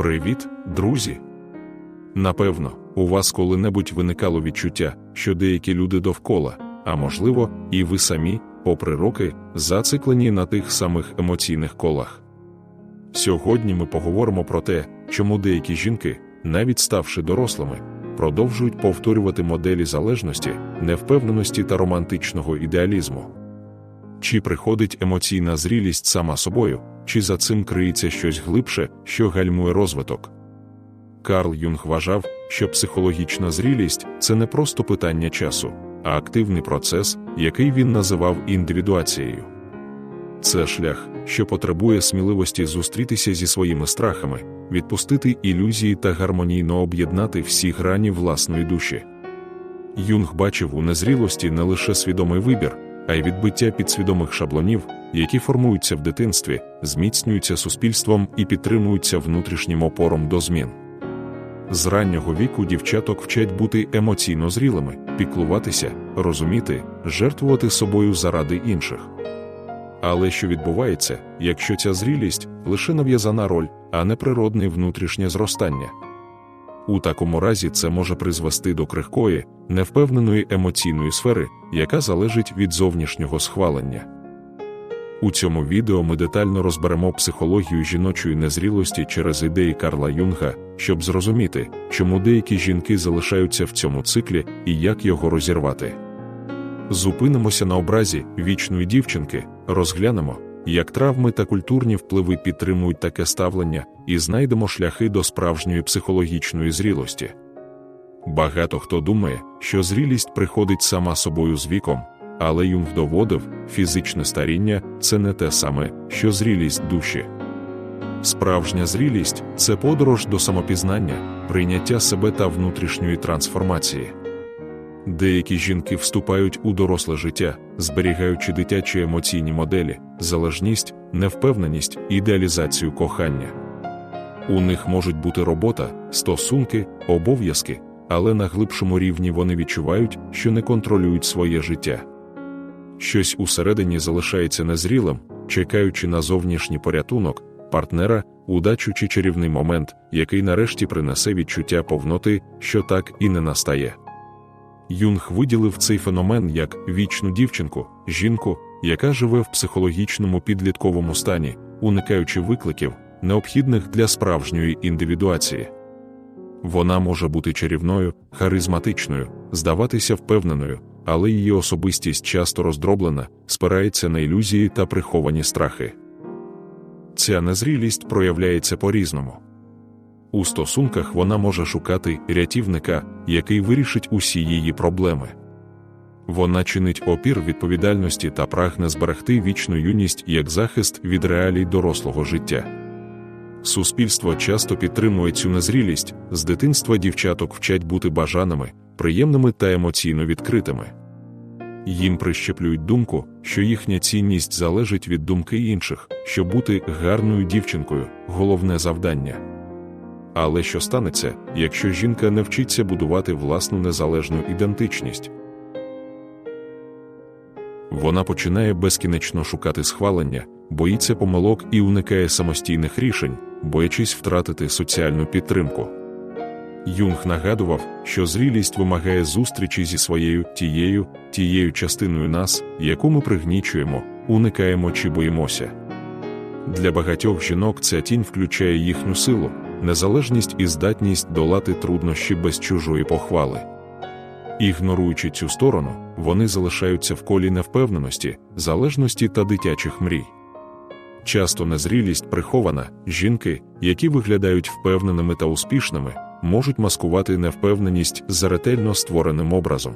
Привіт, друзі! Напевно, у вас коли-небудь виникало відчуття, що деякі люди довкола, а можливо, і ви самі, попри роки, зациклені на тих самих емоційних колах. Сьогодні ми поговоримо про те, чому деякі жінки, навіть ставши дорослими, продовжують повторювати моделі залежності, невпевненості та романтичного ідеалізму. Чи приходить емоційна зрілість сама собою, чи за цим криється щось глибше, що гальмує розвиток? Карл Юнг вважав, що психологічна зрілість це не просто питання часу, а активний процес, який він називав індивідуацією. Це шлях, що потребує сміливості зустрітися зі своїми страхами, відпустити ілюзії та гармонійно об'єднати всі грані власної душі. Юнг бачив у незрілості не лише свідомий вибір, а й відбиття підсвідомих шаблонів, які формуються в дитинстві, зміцнюються суспільством і підтримуються внутрішнім опором до змін. З раннього віку дівчаток вчать бути емоційно зрілими, піклуватися, розуміти, жертвувати собою заради інших. Але що відбувається, якщо ця зрілість лише нав'язана роль, а не природне внутрішнє зростання? У такому разі це може призвести до крихкої, невпевненої емоційної сфери, яка залежить від зовнішнього схвалення. У цьому відео ми детально розберемо психологію жіночої незрілості через ідеї Карла Юнга, щоб зрозуміти, чому деякі жінки залишаються в цьому циклі і як його розірвати. Зупинимося на образі вічної дівчинки, розглянемо, як травми та культурні впливи підтримують таке ставлення, і знайдемо шляхи до справжньої психологічної зрілості. Багато хто думає, що зрілість приходить сама собою з віком, але Юнг доводив, фізичне старіння це не те саме, що зрілість душі. Справжня зрілість це подорож до самопізнання, прийняття себе та внутрішньої трансформації. Деякі жінки вступають у доросле життя, зберігаючи дитячі емоційні моделі, залежність, невпевненість, ідеалізацію кохання. У них можуть бути робота, стосунки, обов'язки, але на глибшому рівні вони відчувають, що не контролюють своє життя. Щось усередині залишається незрілим, чекаючи на зовнішній порятунок, партнера, удачу чи чарівний момент, який нарешті принесе відчуття повноти, що так і не настає. Юнг виділив цей феномен як вічну дівчинку, жінку, яка живе в психологічному підлітковому стані, уникаючи викликів, необхідних для справжньої індивідуації. Вона може бути чарівною, харизматичною, здаватися впевненою, але її особистість часто роздроблена, спирається на ілюзії та приховані страхи. Ця незрілість проявляється по різному. У стосунках вона може шукати рятівника, який вирішить усі її проблеми. Вона чинить опір відповідальності та прагне зберегти вічну юність як захист від реалій дорослого життя. Суспільство часто підтримує цю незрілість, з дитинства дівчаток вчать бути бажаними, приємними та емоційно відкритими. Їм прищеплюють думку, що їхня цінність залежить від думки інших, щоб бути гарною дівчинкою головне завдання. Але що станеться, якщо жінка не вчиться будувати власну незалежну ідентичність? Вона починає безкінечно шукати схвалення, боїться помилок і уникає самостійних рішень, боячись втратити соціальну підтримку. Юнг нагадував, що зрілість вимагає зустрічі зі своєю тією, тією частиною нас, яку ми пригнічуємо, уникаємо чи боїмося. Для багатьох жінок ця тінь включає їхню силу, незалежність і здатність долати труднощі без чужої похвали. Ігноруючи цю сторону, вони залишаються в колі невпевненості, залежності та дитячих мрій. Часто незрілість прихована, жінки, які виглядають впевненими та успішними, можуть маскувати невпевненість за ретельно створеним образом.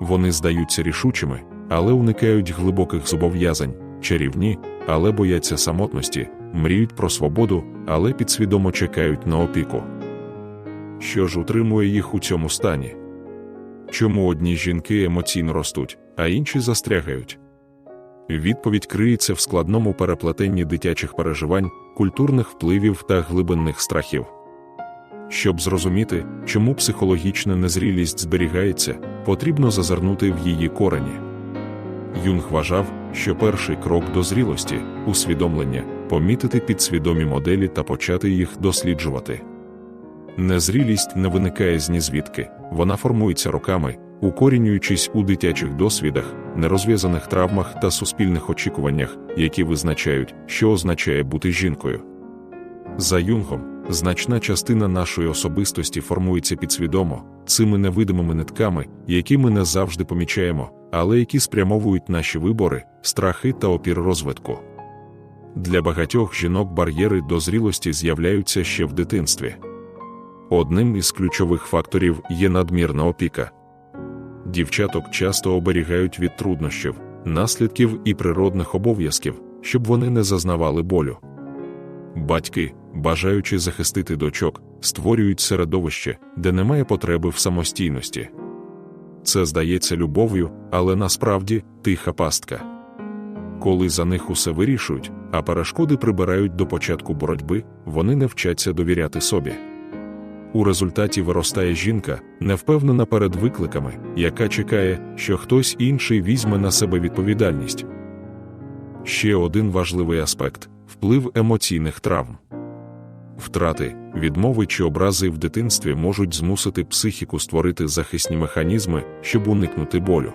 Вони здаються рішучими, але уникають глибоких зобов'язань, чарівні, але бояться самотності, мріють про свободу, але підсвідомо чекають на опіку. Що ж утримує їх у цьому стані? Чому одні жінки емоційно ростуть, а інші застрягають? Відповідь криється в складному переплетенні дитячих переживань, культурних впливів та глибинних страхів. Щоб зрозуміти, чому психологічна незрілість зберігається, потрібно зазирнути в її корені. Юнг вважав, що перший крок до зрілості усвідомлення помітити підсвідомі моделі та почати їх досліджувати. Незрілість не виникає з нізвідки, вона формується роками, укорінюючись у дитячих досвідах, нерозв'язаних травмах та суспільних очікуваннях, які визначають, що означає бути жінкою. За юнгом, значна частина нашої особистості формується підсвідомо, цими невидимими нитками, які ми не завжди помічаємо, але які спрямовують наші вибори, страхи та опір розвитку. Для багатьох жінок бар'єри до зрілості з'являються ще в дитинстві. Одним із ключових факторів є надмірна опіка. Дівчаток часто оберігають від труднощів, наслідків і природних обов'язків, щоб вони не зазнавали болю. Батьки, бажаючи захистити дочок, створюють середовище, де немає потреби в самостійності. Це здається любов'ю, але насправді тиха пастка. Коли за них усе вирішують, а перешкоди прибирають до початку боротьби, вони не вчаться довіряти собі. У результаті виростає жінка, невпевнена перед викликами, яка чекає, що хтось інший візьме на себе відповідальність. Ще один важливий аспект вплив емоційних травм. Втрати, відмови чи образи в дитинстві можуть змусити психіку створити захисні механізми, щоб уникнути болю.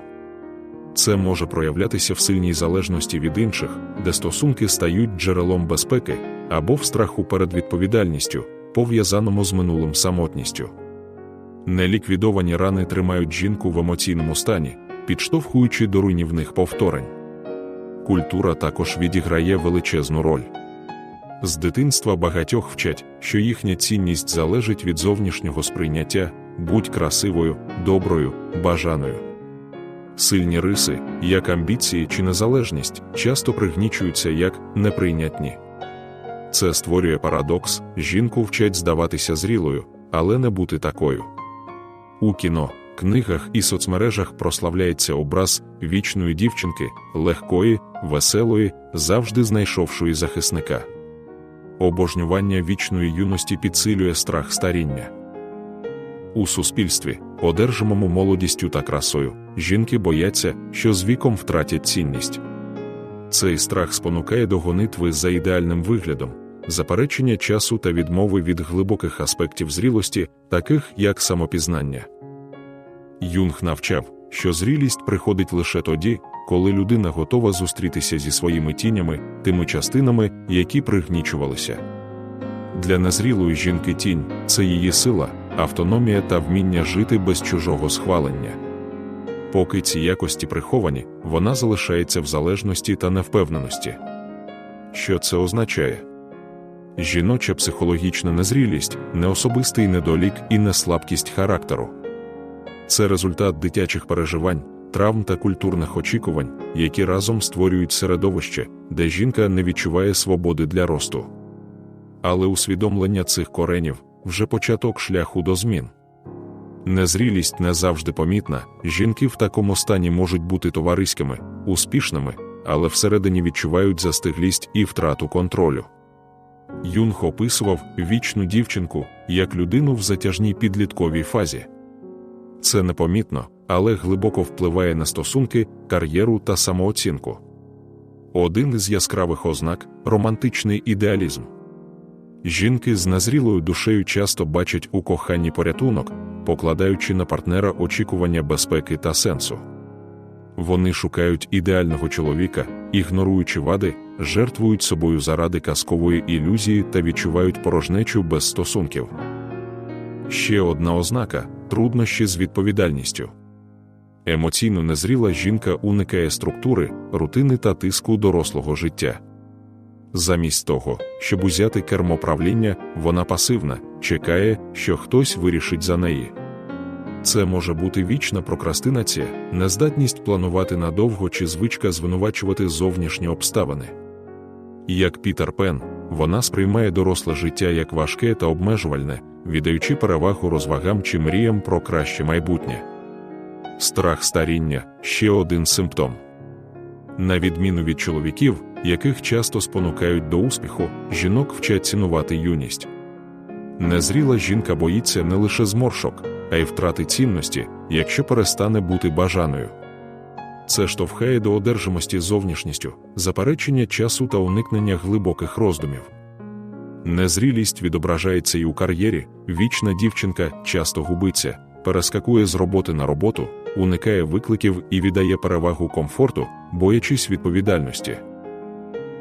Це може проявлятися в сильній залежності від інших, де стосунки стають джерелом безпеки або в страху перед відповідальністю, пов'язаному з минулим самотністю. Неліквідовані рани тримають жінку в емоційному стані, підштовхуючи до руйнівних повторень. Культура також відіграє величезну роль. З дитинства багатьох вчать, що їхня цінність залежить від зовнішнього сприйняття, будь красивою, доброю, бажаною. Сильні риси, як амбіції чи незалежність, часто пригнічуються як неприйнятні. Це створює парадокс, жінку вчать здаватися зрілою, але не бути такою. У кіно, книгах і соцмережах прославляється образ вічної дівчинки, легкої, веселої, завжди знайшовшої захисника. Обожнювання вічної юності підсилює страх старіння. У суспільстві, одержимому молодістю та красою, жінки бояться, що з віком втратять цінність. Цей страх спонукає до гонитви за ідеальним виглядом, заперечення часу та відмови від глибоких аспектів зрілості, таких як самопізнання. Юнг навчав, що зрілість приходить лише тоді, коли людина готова зустрітися зі своїми тінями, тими частинами, які пригнічувалися. Для незрілої жінки тінь це її сила, автономія та вміння жити без чужого схвалення. Поки ці якості приховані, вона залишається в залежності та невпевненості. Що це означає? Жіноча психологічна незрілість не особистий недолік і не слабкість характеру. Це результат дитячих переживань, травм та культурних очікувань, які разом створюють середовище, де жінка не відчуває свободи для росту. Але усвідомлення цих коренів вже початок шляху до змін. Незрілість не завжди помітна, жінки в такому стані можуть бути товариськими, успішними, але всередині відчувають застиглість і втрату контролю. Юнг описував вічну дівчинку як людину в затяжній підлітковій фазі. Це непомітно, але глибоко впливає на стосунки, кар'єру та самооцінку. Один із яскравих ознак романтичний ідеалізм. Жінки з назрілою душею часто бачать у коханні порятунок, покладаючи на партнера очікування безпеки та сенсу. Вони шукають ідеального чоловіка, ігноруючи вади, жертвують собою заради казкової ілюзії та відчувають порожнечу без стосунків. Ще одна ознака труднощі з відповідальністю. Емоційно незріла жінка уникає структури, рутини та тиску дорослого життя. Замість того, щоб узяти кермо правління, вона пасивна, чекає, що хтось вирішить за неї. Це може бути вічна прокрастинація, нездатність планувати надовго чи звичка звинувачувати зовнішні обставини. Як Пітер Пен, вона сприймає доросле життя як важке та обмежувальне, віддаючи перевагу розвагам чи мріям про краще майбутнє. Страх старіння ще один симптом. На відміну від чоловіків, яких часто спонукають до успіху, жінок вчать цінувати юність. Незріла жінка боїться не лише зморшок, а й втрати цінності, якщо перестане бути бажаною. Це штовхає до одержимості зовнішністю, заперечення часу та уникнення глибоких роздумів. Незрілість відображається і у кар'єрі, вічна дівчинка часто губиться, перескакує з роботи на роботу, уникає викликів і віддає перевагу комфорту, боячись відповідальності.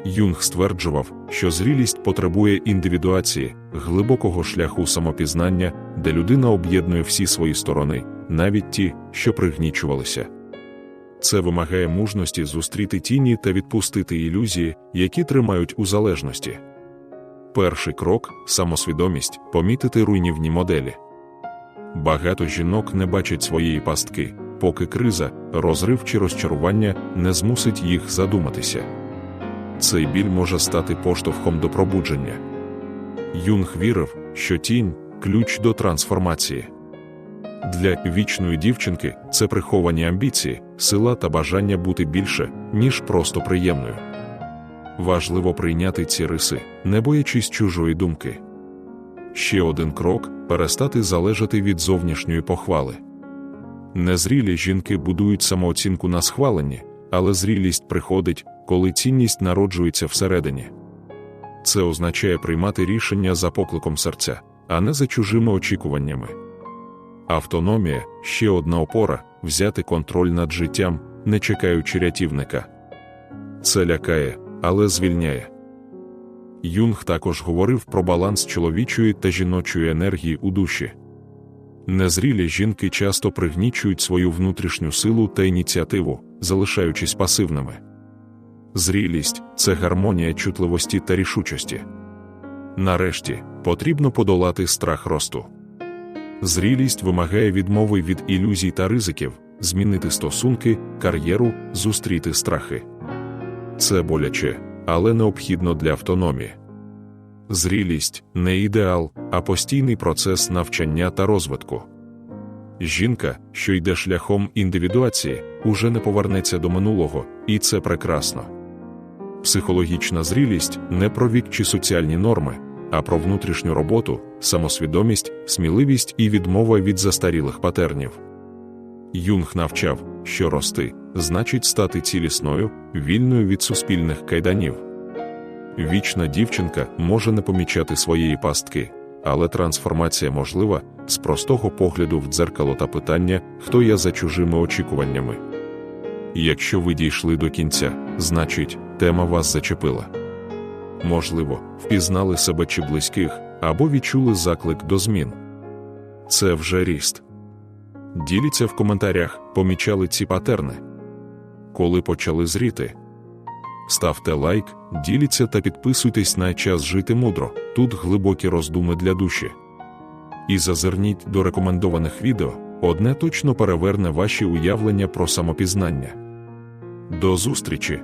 Юнг стверджував, що зрілість потребує індивідуації, глибокого шляху самопізнання, де людина об'єднує всі свої сторони, навіть ті, що пригнічувалися. Це вимагає мужності зустріти тіні та відпустити ілюзії, які тримають у залежності. Перший крок самосвідомість помітити руйнівні моделі. Багато жінок не бачать своєї пастки, поки криза, розрив чи розчарування не змусить їх задуматися. Цей біль може стати поштовхом до пробудження. Юнг вірив, що тінь ключ до трансформації. Для вічної дівчинки це приховані амбіції, сила та бажання бути більше, ніж просто приємною. Важливо прийняти ці риси, не боячись чужої думки. Ще один крок перестати залежати від зовнішньої похвали. Незрілі жінки будують самооцінку на схваленні, але зрілість приходить, коли цінність народжується всередині. Це означає приймати рішення за покликом серця, а не за чужими очікуваннями. Автономія ще одна опора взяти контроль над життям, не чекаючи рятівника. Це лякає, але звільняє. Юнг також говорив про баланс чоловічої та жіночої енергії у душі. Незрілі жінки часто пригнічують свою внутрішню силу та ініціативу, залишаючись пасивними. Зрілість це гармонія чутливості та рішучості. Нарешті потрібно подолати страх росту. Зрілість вимагає відмови від ілюзій та ризиків, змінити стосунки, кар'єру, зустріти страхи. Це боляче, але необхідно для автономії. Зрілість не ідеал, а постійний процес навчання та розвитку. Жінка, що йде шляхом індивідуації, уже не повернеться до минулого, і це прекрасно. Психологічна зрілість не про вік чи соціальні норми, а про внутрішню роботу, самосвідомість, сміливість і відмова від застарілих патернів. Юнг навчав, що рости значить стати цілісною, вільною від суспільних кайданів. Вічна дівчинка може не помічати своєї пастки, але трансформація можлива з простого погляду в дзеркало та питання, хто я за чужими очікуваннями. Якщо ви дійшли до кінця, значить, тема вас зачепила. Можливо, впізнали себе чи близьких, або відчули заклик до змін. Це вже ріст. Діліться в коментарях, помічали ці патерни. Коли почали зріти. Ставте лайк, діліться та підписуйтесь на час жити мудро. Тут глибокі роздуми для душі. І зазирніть до рекомендованих відео, одне точно переверне ваші уявлення про самопізнання. До зустрічі!